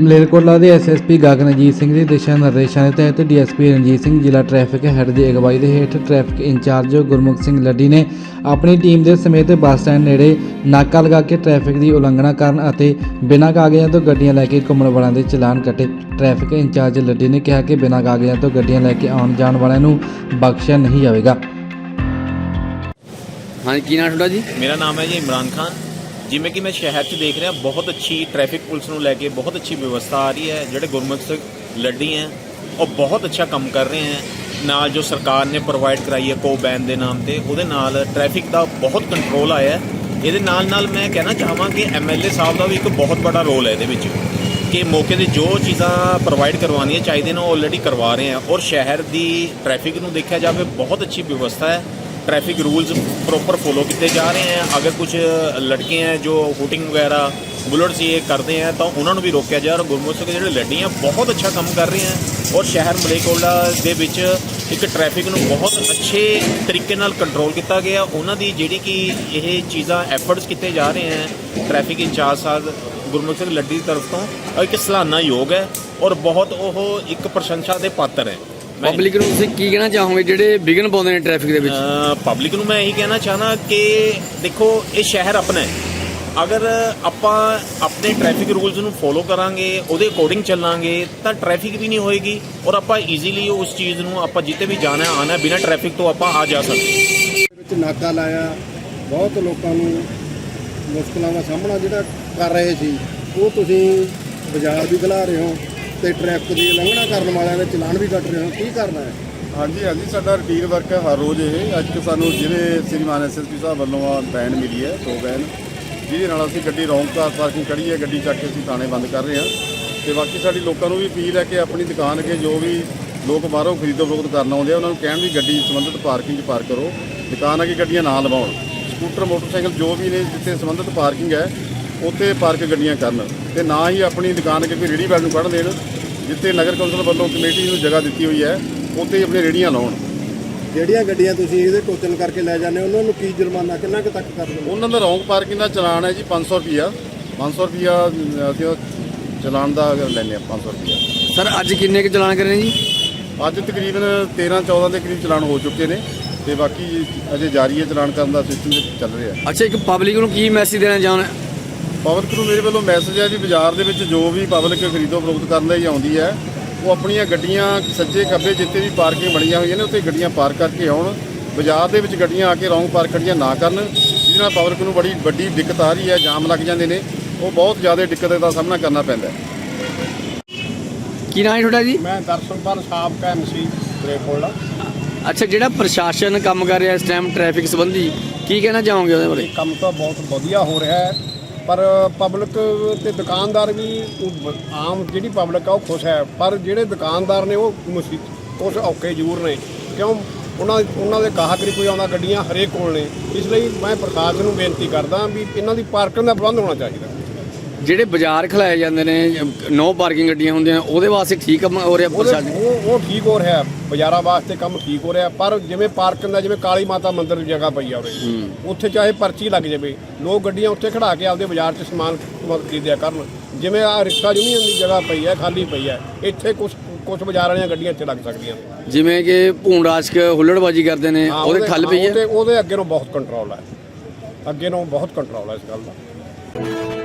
ਮਲੇਰਕੋਟਲਾ ਦੇ ਐਸਐਸਪੀ ਗਗਨਜੀਤ ਸਿੰਘ ਦੇ ਦਿਸ਼ਾ ਨਿਰਦੇਸ਼ਾਂ ਦੇ ਤਹਿਤ ਡੀਐਸਪੀ ਰਣਜੀਤ ਸਿੰਘ ਜ਼ਿਲ੍ਹਾ ਟ੍ਰੈਫਿਕ ਹੈੱਡ ਦੀ ਅਗਵਾਈ ਦੇ ਹੇਠ ਟ੍ਰੈਫਿਕ ਇੰਚਾਰਜ ਗੁਰਮੁਖ ਸਿੰਘ ਲੱਡੀ ਨੇ ਆਪਣੀ ਟੀਮ ਦੇ ਸਮੇਤ ਬੱਸ ਸਟੈਂਡ ਨੇੜੇ ਨਾਕਾ ਲਗਾ ਕੇ ਟ੍ਰੈਫਿਕ ਦੀ ਉਲੰਘਣਾ ਕਰਨ ਅਤੇ ਬਿਨਾਂ ਕਾਗਜ਼ਾਂ ਤੋਂ ਗੱਡੀਆਂ ਲੈ ਕੇ ਘੁੰਮਣ ਵਾਲਿਆਂ ਦੇ ਚਲਾਨ ਕੱਟੇ। ਟ੍ਰੈਫਿਕ ਇੰਚਾਰਜ ਲੱਡੀ ਨੇ ਕਿਹਾ ਕਿ ਬਿਨਾਂ ਕਾਗਜ਼ਾਂ ਤੋਂ ਗੱਡੀਆਂ ਲੈ ਕੇ ਆਉਣ ਜਾਣ ਵਾਲਿਆਂ ਨੂੰ ਬਖਸ਼ਿਆ ਨਹੀਂ ਜਾਵੇਗਾ। ਹਾਂਜੀ ਕੀ ਨਾਮ ਤੁਹਾਡਾ ਜੀ? ਮੇਰਾ ਨਾਮ ਹੈ ਜੀ ਇਮਰਾਨ ਖਾਨ। ਜਿਵੇਂ ਕਿ ਮੈਂ ਸ਼ਹਿਰ 'ਚ ਦੇਖ ਰਿਹਾ, ਬਹੁਤ ਅੱਛੀ ਟ੍ਰੈਫਿਕ ਪੁਲਿਸ ਨੂੰ ਲੈ ਕੇ ਬਹੁਤ ਅੱਛੀ ਵਿਵਸਥਾ ਆ ਰਹੀ ਹੈ। ਜਿਹੜੇ ਗੁਰਮੁਖ ਸਿੰਘ ਲੱਡੀ ਹੈ, ਉਹ ਬਹੁਤ ਅੱਛਾ ਕੰਮ ਕਰ ਰਹੇ ਹੈ। ਨਾਲ ਜੋ ਸਰਕਾਰ ਨੇ ਪ੍ਰੋਵਾਈਡ ਕਰਾਈ ਹੈ ਕੋ ਬੈਨ ਦੇ ਨਾਮ ਤੇ, ਉਹਦੇ ਨਾਲ ਟ੍ਰੈਫਿਕ ਦਾ ਬਹੁਤ ਕੰਟਰੋਲ ਆਇਆ ਇਹਦੇ ਨਾਲ ਨਾਲ ਮੈਂ ਕਹਿਣਾ ਚਾਹਾਂ ਕਿ ਐਮਐਲਏ ਸਾਹਿਬ ਦਾ ਵੀ ਇੱਕ ਬਹੁਤ ਵੱਡਾ ਰੋਲ ਹੈ ਇਹਦੇ ਵਿੱਚ ਕਿ ਮੌਕੇ ਤੇ ਜੋ ਚੀਜ਼ਾਂ ਪ੍ਰੋਵਾਈਡ ਕਰਵਾਉਣੀਆਂ ਚਾਹੀਦੀਆਂ ਨੇ, ਉਹ ਆਲਰੇਡੀ ਕਰਵਾ ਰਹੇ ਆ ਔਰ ਸ਼ਹਿਰ ਦੀ ਟ੍ਰੈਫਿਕ ਨੂੰ ਦੇਖਿਆ ਜਾਵੇ, ਬਹੁਤ ਅੱਛੀ ਵਿਵਸਥਾ ਹੈ। ट्रैफिक रूल्स प्रॉपर फॉलो किए जा रहे हैं अगर कुछ लड़के हैं जो हुटिंग वगैरह बुलेट्स ये करते हैं ਤਾਂ ਉਹਨਾਂ ਨੂੰ ਵੀ ਰੋਕਿਆ ਜਾਏ ਔਰ ਗੁਰਮੁਖ ਸਿੰਘ ਦੇ ਜਿਹੜੇ ਲੱਡੀ ਆ ਬਹੁਤ ਅੱਛਾ ਕੰਮ ਕਰ ਰਹੇ ਆ ਔਰ ਸ਼ਹਿਰ ਮਲੇਕੋਲਾ ਦੇ ਵਿੱਚ ਇੱਕ ਟ੍ਰੈਫਿਕ ਨੂੰ ਬਹੁਤ ਅੱਛੇ ਤਰੀਕੇ ਨਾਲ ਕੰਟਰੋਲ ਕੀਤਾ ਗਿਆ ਉਹਨਾਂ ਦੀ ਜਿਹੜੀ ਕਿ ਇਹ ਚੀਜ਼ਾਂ ਐਫਰਟਸ ਕੀਤੇ ਜਾ ਰਹੇ ਹੈ ਟ੍ਰੈਫਿਕ ਇੰਚਾਰਜ ਸਾਹਿਬ ਗੁਰਮੁਖ ਸਿੰਘ ਲੱਡੀ ਦੀ ਤਰਫ ਤੋਂ ਉਹ ਇੱਕ ਸਲਾਨਾ ਯੋਗ ਹੈ ਔਰ ਬਹੁਤ ਉਹ ਇੱਕ ਪ੍ਰਸ਼ੰਸਾ ਦੇ ਪਾਤਰ ਹੈ ਮੈਂ- ਪਬਲਿਕ ਨੂੰ ਤੁਸੀਂ ਕੀ ਕਹਿਣਾ ਚਾਹੋਗੇ? ਜਿਹੜੇ ਵਿਘਨ ਪਾਉਂਦੇ ਨੇ ਟ੍ਰੈਫਿਕ ਦੇ ਵਿੱਚ? ਪਬਲਿਕ ਨੂੰ ਮੈਂ ਇਹੀ ਕਹਿਣਾ ਚਾਹਨਾ ਕਿ ਦੇਖੋ ਇਹ ਸ਼ਹਿਰ ਆਪਣਾ ਹੈ। ਅਗਰ ਆਪਾਂ ਆਪਣੇ ਟ੍ਰੈਫਿਕ ਰੂਲਸ ਨੂੰ ਫੋਲੋ ਕਰਾਂਗੇ ਉਹਦੇ ਅਕੋਰਡਿੰਗ ਚੱਲਾਂਗੇ ਤਾਂ ਟ੍ਰੈਫਿਕ ਵੀ ਨਹੀਂ ਹੋਏਗੀ ਔਰ ਆਪਾਂ ਈਜ਼ੀਲੀ ਉਸ ਚੀਜ਼ ਨੂੰ ਆਪਾਂ ਜਿੱਤੇ ਵੀ ਜਾਣਾ ਆਣਾ ਬਿਨਾਂ ਟ੍ਰੈਫਿਕ ਤੋਂ ਆਪਾਂ ਆ ਜਾ ਸਕਦੇ ਵਿੱਚ ਨਾਕਾ ਲਾਇਆ ਬਹੁਤ ਲੋਕਾਂ ਨੂੰ ਮੁਸ਼ਕਲਾਂ ਦਾ ਸਾਹਮਣਾ ਜਿਹੜਾ ਕਰ ਰਹੇ ਸੀ ਉਹ ਤੁਸੀਂ ਬਾਜ਼ਾਰ ਵੀ ਖਿਲਾ ਰਹੇ ਹੋ। ਤੇ ਟ੍ਰੈਫਿਕ ਦੀ ਉਲੰਘਣਾ ਕਰਨ ਵਾਲਿਆਂ ਦੇ ਚਲਾਨ ਵੀ ਕੱਟ ਰਹੇ ਹੋ। ਕੀ ਕਰਨਾ ਹੈ? ਹਾਂਜੀ ਹਾਂਜੀ, ਸਾਡਾ ਰੂਟੀਨ ਵਰਕ ਹੈ ਹਰ ਰੋਜ਼ ਇਹ। ਅੱਜ ਕਿ ਸਾਨੂੰ ਜਿਹੜੇ ਸ੍ਰੀਮਾਨ ਐਸਐਸਪੀ ਸਾਹਿਬ ਵੱਲੋਂ ਆ ਬੈਨ ਮਿਲੀ ਹੈ, ਦੋ ਬੈਨ ਜਿਹਦੇ ਨਾਲ ਅਸੀਂ ਗੱਡੀ ਰੌਂਗ ਕਾਰ ਪਾਰਕਿੰਗ ਖੜੀ ਹੈ, ਗੱਡੀ ਚੱਕ ਕੇ ਅਸੀਂ ਥਾਣੇ ਬੰਦ ਕਰ ਰਹੇ ਹਾਂ। ਤੇ ਬਾਕੀ ਸਾਡੀ ਲੋਕਾਂ ਨੂੰ ਵੀ ਅਪੀਲ ਹੈ ਕਿ ਆਪਣੀ ਦੁਕਾਨ ਅੱਗੇ ਜੋ ਵੀ ਲੋਕ ਬਾਹਰੋਂ ਖਰੀਦੋ ਫਰੋਖਤ ਕਰਨ ਆਉਂਦੇ ਆ, ਉਹਨਾਂ ਨੂੰ ਕਹਿਣ ਵੀ ਗੱਡੀ ਸੰਬੰਧਿਤ ਪਾਰਕਿੰਗ 'ਚ ਪਾਰਕ ਕਰੋ। ਦੁਕਾਨ ਅੱਗੇ ਗੱਡੀਆਂ ਨਾ ਲਵਾਉਣ। ਸਕੂਟਰ, ਮੋਟਰਸਾਈਕਲ ਜੋ ਵੀ ਨੇ, ਜਿੱਥੇ ਸੰਬੰਧਿਤ ਪਾਰਕਿੰਗ ਹੈ ਉੱਥੇ ਪਾਰਕ ਗੱਡੀਆਂ ਕਰਨ ਤੇ ਨਾ ਹੀ ਆਪਣੀ ਦੁਕਾਨ ਅੱਗੇ ਕੋਈ ਰੇਹੜੀ ਵਾਲ ਨੂੰ ਕੱਢ ਦੇਣ ਜਿੱਥੇ ਨਗਰ ਕੌਂਸਲ ਵੱਲੋਂ ਕਮੇਟੀ ਨੂੰ ਜਗ੍ਹਾ ਦਿੱਤੀ ਹੋਈ ਹੈ ਉੱਥੇ ਹੀ ਆਪਣੀ ਰੇਹੜੀਆਂ ਲਾਉਣ। ਜਿਹੜੀਆਂ ਗੱਡੀਆਂ ਤੁਸੀਂ ਇਹਦੇ ਟੋਚਨ ਕਰਕੇ ਲੈ ਜਾਂਦੇ ਹੋ ਉਹਨਾਂ ਨੂੰ ਕੀ ਜੁਰਮਾਨਾ ਕਿੰਨਾ ਕੁ ਤੱਕ ਕਰ ਦਿੰਦੇ ਉਹਨਾਂ ਦਾ ਰੌਂਗ ਪਾਰਕਿੰਗ ਦਾ ਚਲਾਨ ਹੈ ਜੀ 500 ਰੁਪਿਆ 500 ਰੁਪਿਆ ਅਸੀਂ ਉਹ ਚਲਾਨ ਦਾ ਲੈਂਦੇ ਹਾਂ 500 ਰੁਪਿਆ ਸਰ ਅੱਜ ਕਿੰਨੇ ਕੁ ਚਲਾਨ ਕਰੇ ਜੀ? ਅੱਜ ਤਕਰੀਬਨ 13 14 ਦੇ ਕਰੀਬ ਚਲਾਨ ਹੋ ਚੁੱਕੇ ਨੇ ਤੇ ਬਾਕੀ ਅਜੇ ਜਾਰੀ ਹੈ ਚਲਾਨ ਕਰਨ ਦਾ ਸਿਸਟਮ ਚੱਲ ਰਿਹਾ ਅੱਛਾ ਇੱਕ ਪਬਲਿਕ ਨੂੰ ਕੀ ਮੈਸੇਜ ਦੇਣਾ ਚਾਹੁੰਦੇ ਪਬਲਿਕ ਨੂੰ ਮੇਰੇ ਵੱਲੋਂ ਮੈਸੇਜ ਹੈ ਜੀ ਬਾਜ਼ਾਰ ਦੇ ਵਿੱਚ ਜੋ ਵੀ ਪਬਲਿਕ ਖਰੀਦੋ ਫਰੋਖਤ ਕਰਨ ਲਈ ਆਉਂਦੀ ਹੈ ਉਹ ਆਪਣੀਆਂ ਗੱਡੀਆਂ ਸੱਜੇ ਖੱਬੇ ਜਿੱਥੇ ਵੀ ਪਾਰਕਿੰਗ ਬਣੀਆਂ ਹੋਈਆਂ ਨੇ ਉੱਥੇ ਗੱਡੀਆਂ ਪਾਰਕ ਕਰਕੇ ਆਉਣ। ਬਾਜ਼ਾਰ ਦੇ ਵਿੱਚ ਗੱਡੀਆਂ ਆ ਕੇ ਰੌਂਗ ਪਾਰਕ ਗੱਡੀਆਂ ਨਾ ਕਰਨ ਜਿਹਦੇ ਨਾਲ ਪਬਲਿਕ ਨੂੰ ਬੜੀ ਵੱਡੀ ਦਿੱਕਤ ਆ ਰਹੀ ਹੈ ਜਾਮ ਲੱਗ ਜਾਂਦੇ ਨੇ। ਉਹ ਬਹੁਤ ਜ਼ਿਆਦਾ ਦਿੱਕਤ ਦਾ ਸਾਹਮਣਾ ਕਰਨਾ ਪੈਂਦਾ ਹੈ। ਕੀ ਨਾਮ ਹੈ ਤੁਹਾਡਾ ਜੀ? ਮੈਂ ਦਰਸ਼ਨਪਾਲ ਸਾਬਕਾ ਐਮਸੀ ਬਰੇਕੋਲਾ ਅੱਛਾ ਜਿਹੜਾ ਪ੍ਰਸ਼ਾਸਨ ਕੰਮ ਕਰ ਰਿਹਾ ਇਸ ਟਾਈਮ ਟ੍ਰੈਫਿਕ ਸੰਬੰਧੀ ਕੀ ਕਹਿਣਾ ਚਾਹੋਗੇ ਉਹਦੇ ਬਾਰੇ? ਕੰਮ ਤਾਂ ਬਹੁਤ ਵਧੀਆ ਹੋ ਰਿਹਾ ਹੈ। ਪਰ ਪਬਲਿਕ ਤੇ ਦੁਕਾਨਦਾਰ ਵੀ ਆਮ ਜਿਹੜੀ ਪਬਲਿਕ ਆ ਉਹ ਖੁਸ਼ ਹੈ। ਪਰ ਜਿਹੜੇ ਦੁਕਾਨਦਾਰ ਨੇ ਉਹ ਮੁਸੀ ਕੁਛ ਔਕੇ ਜ਼ਰੂਰ ਨੇ। ਕਿਉਂ? ਉਹਨਾਂ ਉਹਨਾਂ ਦੇ ਗਾਹਕ ਨਹੀਂ ਕੋਈ ਆਉਂਦਾ, ਗੱਡੀਆਂ ਹਰੇਕ ਕੋਲ ਨੇ। ਇਸ ਲਈ ਮੈਂ ਪ੍ਰਸ਼ਾਸਨ ਨੂੰ ਬੇਨਤੀ ਕਰਦਾ ਵੀ ਇਹਨਾਂ ਦੀ ਪਾਰਕਿੰਗ ਦਾ ਪ੍ਰਬੰਧ ਹੋਣਾ ਚਾਹੀਦਾ। ਜਿਹੜੇ ਬਾਜ਼ਾਰ ਖਲਾਏ ਜਾਂਦੇ ਨੇ ਨੋ ਪਾਰਕਿੰਗ ਗੱਡੀਆਂ ਹੁੰਦੀਆਂ ਉਹਦੇ ਵਾਸਤੇ ਠੀਕ ਕੰਮ ਹੋ ਰਿਹਾ ਪ੍ਰਸ਼ਾਸਨ ਉਹ ਉਹ ਠੀਕ ਹੋ ਰਿਹਾ ਬਾਜ਼ਾਰਾਂ ਵਾਸਤੇ ਕੰਮ ਠੀਕ ਹੋ ਰਿਹਾ ਪਰ ਜਿਵੇਂ ਪਾਰਕਿੰਗ ਦਾ ਜਿਵੇਂ ਕਾਲੀ ਮਾਤਾ ਮੰਦਿਰ ਦੀ ਜਗ੍ਹਾ ਪਈ ਆ ਉਰੇ ਉੱਥੇ ਚਾਹੇ ਪਰਚੀ ਲੱਗ ਜਾਵੇ ਲੋਕ ਗੱਡੀਆਂ ਉੱਥੇ ਖੜਾ ਕੇ ਆਪਦੇ ਬਾਜ਼ਾਰ 'ਚ ਸਮਾਨ ਖਰੀਦਿਆ ਕਰਨ। ਜਿਵੇਂ ਆ ਰਿਕਸ਼ਾ ਯੂਨੀਅਨ ਦੀ ਜਗ੍ਹਾ ਪਈ ਹੈ ਖਾਲੀ ਪਈ ਹੈ ਇੱਥੇ ਕੁਝ ਕੁਝ ਬਾਜ਼ਾਰ ਵਾਲੀਆਂ ਗੱਡੀਆਂ ਇੱਥੇ ਲੱਗ ਸਕਦੀਆਂ। ਜਿਵੇਂ ਕਿ ਭੂਣ ਰਾਸ਼ਕ ਹੁੱਲੜਬਾਜੀ ਕਰਦੇ ਨੇ ਉਹਦੇ ਖੱਲ ਪਈ ਹੈ ਉਹਦੇ ਉਹਦੇ ਅੱਗੇ ਨੂੰ ਬਹੁਤ ਕੰਟਰੋਲ ਹੈ ਅੱਗੇ ਨੂੰ ਬਹੁਤ ਕੰਟਰੋਲ ਹੈ ਇਸ ਗੱਲ ਦਾ।